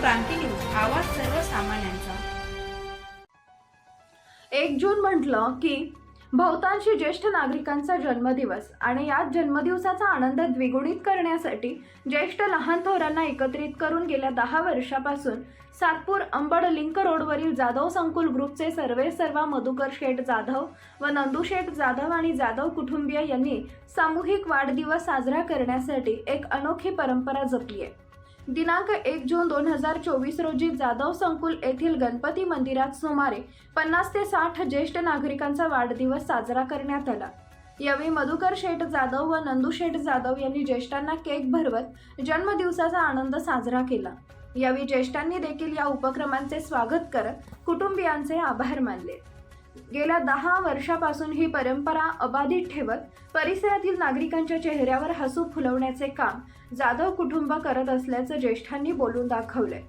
क्रांती news आवाज सर्वसामान्यांचा. एक जून म्हटलं की बहुतांशी ज्येष्ठ नागरिकांचा जन्मदिवस आणि याच जन्मदिवसाचा आनंद द्विगुणित करण्यासाठी ज्येष्ठ लहान थोरांना एकत्रित करून गेल्या दहा वर्षापासून सातपूर अंबड लिंक रोडवरील जाधव संकुल ग्रुपचे सर्वे सर्वा मधुकर शेठ जाधव व नंदू शेठ जाधव आणि जाधव कुटुंबीय यांनी सामूहिक वाढदिवस साजरा करण्यासाठी एक अनोखी परंपरा जपली आहे. दिनांक एक जून दोन हजार चोवीस रोजी जाधव संकुल येथील गणपती मंदिरात सुमारे पन्नास ते साठ ज्येष्ठ नागरिकांचा वाढदिवस साजरा करण्यात आला. यावेळी मधुकर शेठ जाधव व नंदू शेठ जाधव यांनी ज्येष्ठांना केक भरवत जन्मदिवसाचा आनंद साजरा केला. यावेळी ज्येष्ठांनी देखील या उपक्रमांचे स्वागत करत कुटुंबियांचे आभार मानले. गेल्या दहा वर्षापासून ही परंपरा अबाधित ठेवत परिसरातील नागरिकांच्या चेहऱ्यावर हसू फुलवण्याचे काम जाधव कुटुंब करत असल्याचं ज्येष्ठांनी बोलून दाखवलंय.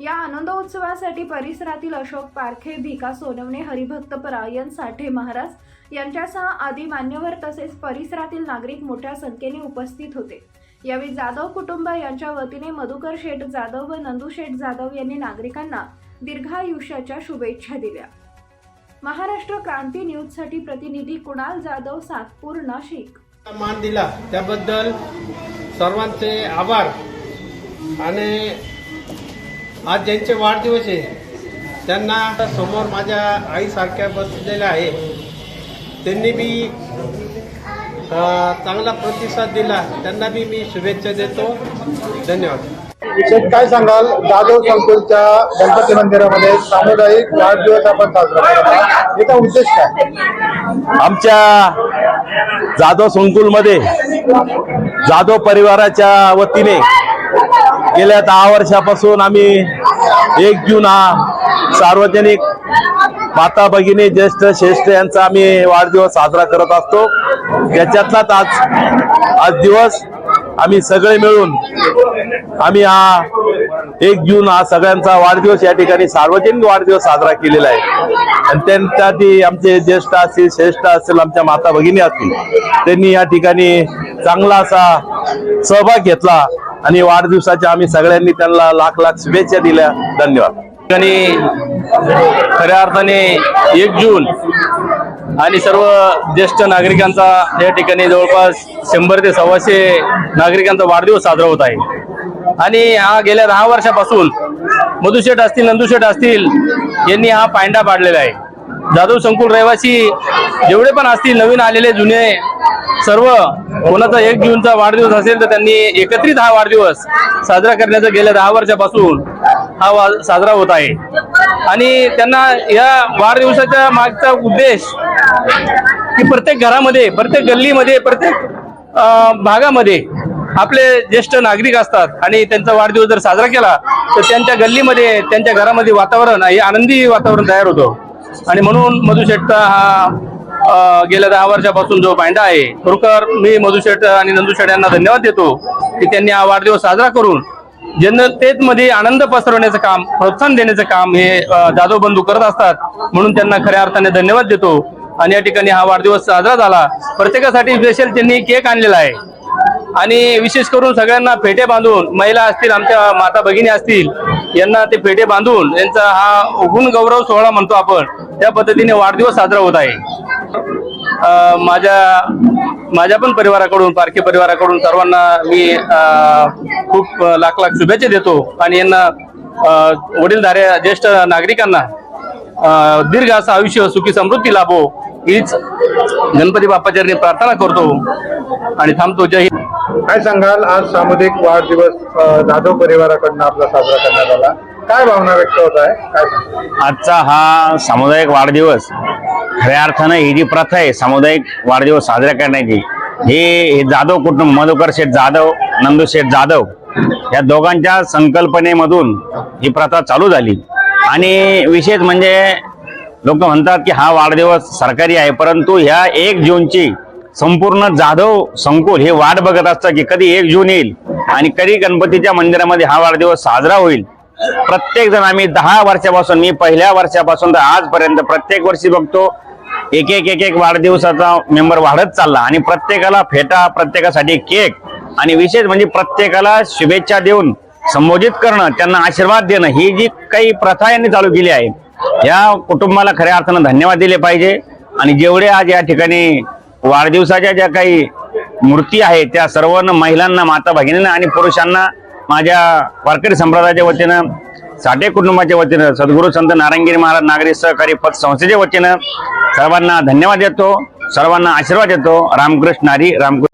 या आनंदोत्सवासाठी परिसरातील अशोक पारखे भिका सोनवणे हरिभक्त परायण साठे महाराज यांच्यासह आदी मान्यवर तसेच परिसरातील नागरिक मोठ्या संख्येने उपस्थित होते. यावेळी जाधव कुटुंब यांच्या वतीने मधुकर शेठ जाधव व नंदू शेठ जाधव यांनी नागरिकांना दीर्घायुष्याच्या शुभेच्छा दिल्या. महाराष्ट्र क्रांती न्यूजसाठी प्रतिनिधी कुणाल जाधव सातपूर नाशिक. मान दिला. त्याबद्दल सर्वांचे आभार. आणि आज ज्यांचे वाढदिवस आहे त्यांना समोर माझ्या आईसारख्या बसलेल्या आहे. त्यांनी बी चांगला प्रतिसाद दिला. त्यांना बी मी शुभेच्छा देतो. धन्यवाद. शेठ काय सांगाल? जाधव संकुलच्या गणपती मंदिरामध्ये सामुदायिक वाढदिवस आपण साजरा करतो याचा उद्देश काय? आमच्या जाधव संकुलमध्ये जाधव परिवाराच्या वतीने गेल्या दहा वर्षापासून आम्ही एक जून हा सार्वजनिक माता भगिनी ज्येष्ठ श्रेष्ठ यांचा आम्ही वाढदिवस साजरा करत असतो. त्याच्यातलाच आज आज दिवस आम्ही सगळे मिळून आम्ही हा एक जून हा सगळ्यांचा वाढदिवस या ठिकाणी सार्वजनिक वाढदिवस साजरा केलेला आहे. आणि त्यांच्यासाठी आमचे ज्येष्ठ असतील श्रेष्ठ असतील आमच्या माता भगिनी असतील त्यांनी या ठिकाणी चांगला असा सहभाग घेतला आणि वाढदिवसाच्या आम्ही सगळ्यांनी त्यांना लाख लाख शुभेच्छा दिल्या. धन्यवाद. ठिकाणी खऱ्या अर्थाने एक जून आणि सर्व ज्येष्ठ नागरिकांचा या ठिकाणी जवळपास शंभर ते सव्वाशे नागरिकांचा वाढदिवस साजरा होत आहे. आणि हा गेल्या दहा वर्षापासून मधुशेठ असतील नंदुशेठ असतील यांनी हा पायंडा पाडलेला आहे. जाधव संकुल रहिवासी जेवढे पण असतील नवीन आलेले जुने सर्व कोणाचा एक जूनचा वाढदिवस असेल तर त्यांनी एकत्रित हा वाढदिवस साजरा करण्याचा गेल्या दहा वर्षापासून हा वा साजरा होत आहे. आणि त्यांना या वाढदिवसाच्या मागचा उद्देश की प्रत्येक घरामध्ये प्रत्येक गल्लीमध्ये प्रत्येक अं, भागामध्ये आपले ज्येष्ठ नागरिक असतात आणि त्यांचा वाढदिवस जर साजरा केला तर त्यांच्या गल्लीमध्ये त्यांच्या घरामध्ये वातावरण हे आनंदी वातावरण तयार होतं. आणि म्हणून मधुशेठचा हा गेल्या दहा वर्षापासून जो पायंडा आहे खरोखर मी मधुशेठ आणि नंदुशेठ यांना धन्यवाद देतो की त्यांनी हा वाढदिवस साजरा करून जनतेमध्ये आनंद पसरवण्याचं काम प्रोत्साहन देण्याचं काम हे जाधव बंधू करत असतात. म्हणून त्यांना खऱ्या अर्थाने धन्यवाद देतो. आणि या ठिकाणी हा वाढदिवस साजरा झाला. प्रत्येकासाठी स्पेशल त्यांनी केक आणलेला आहे. आणि विशेष करून सगळ्यांना फेटे बांधून महिला असतील आमच्या माता भगिनी असतील यांना ते फेटे बांधून यांचा हा गुण गौरव सोहळा म्हणतो आपण त्या पद्धतीने वाढदिवस साजरा होत आहे. माझ्या माझ्या पण परिवाराकडून पारखे परिवाराकडून सर्वांना मी खूप लाख लाख शुभेच्छा देतो. आणि यांना वडीलधाऱ्या ज्येष्ठ नागरिकांना दीर्घ असं आयुष्य सुखी समृद्धी लाभो हीच गणपती बाप्पाचरणी प्रार्थना करतो आणि थांबतो. जय काय सांगाल? आज सामुदायिक वाढदिवस जाधव परिवाराकडनं आपला साजरा करण्यात आला. काय भावना व्यक्त होत आहे? काय आजचा हा सामुदायिक वाढदिवस खऱ्या अर्थानं ही जी प्रथा आहे सामुदायिक वाढदिवस साजरा करण्याची हे हे जाधव कुटुंब मधुकर शेठ जाधव नंदू शेठ जाधव या दोघांच्या संकल्पनेमधून ही प्रथा चालू झाली. आणि विशेष म्हणजे लोक म्हणतात की हा वाढदिवस सरकारी आहे परंतु ह्या एक जूनची संपूर्ण जाधव संकुल हे वाट बघत असतं की कधी एक जून येईल आणि कधी गणपतीच्या मंदिरामध्ये हा वाढदिवस साजरा होईल. प्रत्येक जण आम्ही दहा वर्षापासून मी पहिल्या वर्षापासून तर आजपर्यंत प्रत्येक वर्षी बघतो एक एक एक एक वाढदिवसाचा मेंबर वाढत चालला आणि प्रत्येकाला फेटा प्रत्येकासाठी केक आणि विशेष म्हणजे प्रत्येकाला शुभेच्छा देऊन संबोधित करणं त्यांना आशीर्वाद देणं ही जी काही प्रथा यांनी चालू केली आहे या कुटुंबाला खऱ्या अर्थानं धन्यवाद दिले पाहिजे. आणि जेवढे आज या ठिकाणी वाढदिवसाच्या ज्या काही मूर्ती आहेत त्या सर्वांना महिलांना माता भगिनींना आणि पुरुषांना माझ्या वारकरी संप्रदायाच्या वतीनं साठे कुटुंबाच्या वतीनं सद्गुरू संत नारायणगिरी महाराज नागरी सहकारी पत संस्थेच्या वतीनं सर्वांना धन्यवाद देतो सर्वांना आशीर्वाद देतो. रामकृष्ण हरी रामकृष्ण